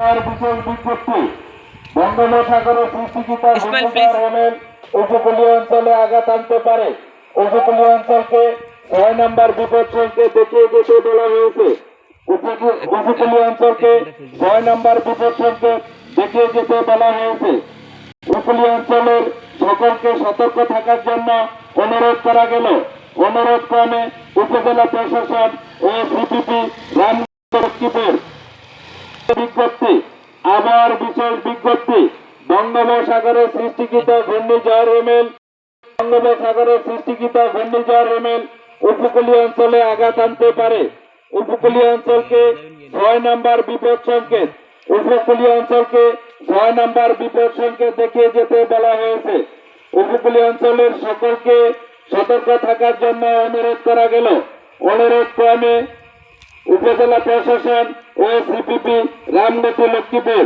আর বিশেষ বিজ্ঞপ্তি বঙ্গোপসাগরে সৃষ্টিকৃত ঘূর্ণিঝড় হেমেল উপকূলীয় অঞ্চলে আঘাত আনতে পারে। উপকূলীয় অঞ্চলকে ছয় নম্বর বিপদ সংকেত দেখিয়ে যেতে বলা হয়েছে। উপকূ- উপকূলীয় অঞ্চলকে ছয় নম্বর বিপদ সংকেত দেখিয়ে যেতে বলা হয়েছে। উপকূলীয় অঞ্চলের সকলকে সতর্ক থাকার জন্য অনুরোধ করা গেল। অনুরোধ ক্রমে উপজেলা প্রশাসন ও সিপিপি রামপুর বিজ্ঞপ্তি। আবার বিশেষ বিজ্ঞপ্তি, বঙ্গোপসাগরে সৃষ্টিকৃত ঘূর্ণিঝড় রেমেল বঙ্গোপসাগরে সৃষ্টিকৃত ঘূর্ণিঝড় রেমেল উপকূলীয় অঞ্চলে আঘাত আনতে পারে। উপকূলীয় অঞ্চলকে ছয় নম্বর বিপদ সংকেত, উপকূলীয় অঞ্চলকে ছয় নম্বর বিপদ সংকেত দেখিয়ে যেতে বলা হয়েছে। উপকূলীয় অঞ্চলের সকলকে সতর্ক থাকার জন্য অনুরোধ করা গেল। অনুরোধ ক্রমে উপজেলা প্রশাসন ও সিপিপি রামগতি লক্ষ্মীপুর